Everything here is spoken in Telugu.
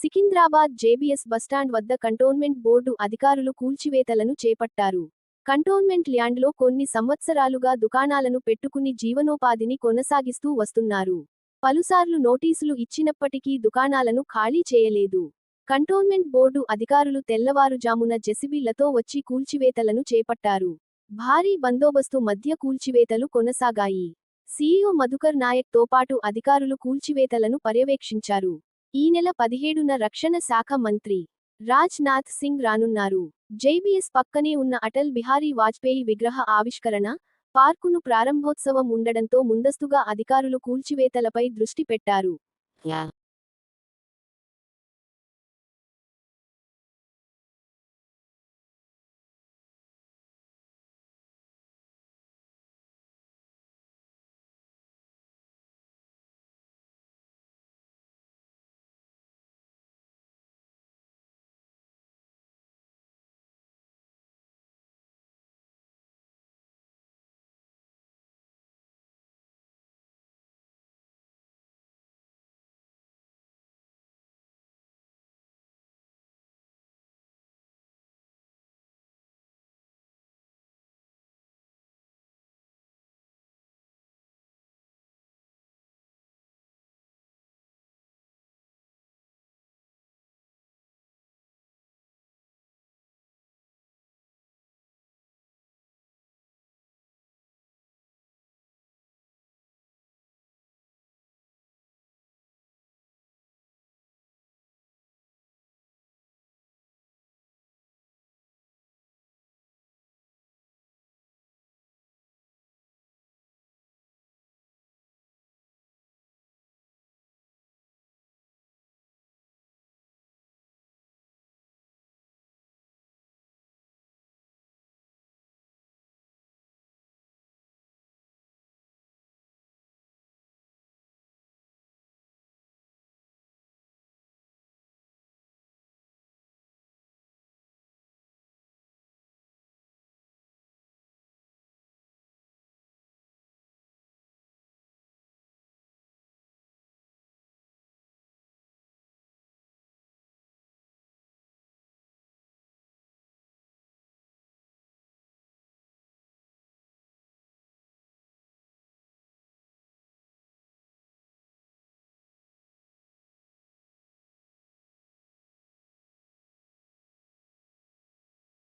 సికింద్రాబాద్ జేబీఎస్ బస్టాండ్ వద్ద కంటోన్మెంట్ బోర్డు అధికారులు కూల్చివేతలను చేపట్టారు. కంటోన్మెంట్ ల్యాండ్లో కొన్ని సంవత్సరాలుగా దుకాణాలను పెట్టుకుని జీవనోపాధిని కొనసాగిస్తూ వస్తున్నారు. పలుసార్లు నోటీసులు ఇచ్చినప్పటికీ దుకాణాలను ఖాళీ చేయలేదు. కంటోన్మెంట్ బోర్డు అధికారులు తెల్లవారుజామున జెసిబీలతో వచ్చి కూల్చివేతలను చేపట్టారు. భారీ బందోబస్తు మధ్య కూల్చివేతలు కొనసాగాయి. సీఈఓ మధుకర్ నాయక్తో పాటు అధికారులు కూల్చివేతలను పర్యవేక్షించారు. ఈ నెల పదిహేడున రక్షణ శాఖ మంత్రి రాజ్ నాథ్ సింగ్ రానున్నారు. జైబీఎస్ పక్కనే ఉన్న అటల్ బిహారీ వాజ్పేయి విగ్రహ ఆవిష్కరణ పార్కును ప్రారంభోత్సవం ఉండడంతో ముందస్తుగా అధికారులు కూల్చివేతలపై దృష్టి పెట్టారు.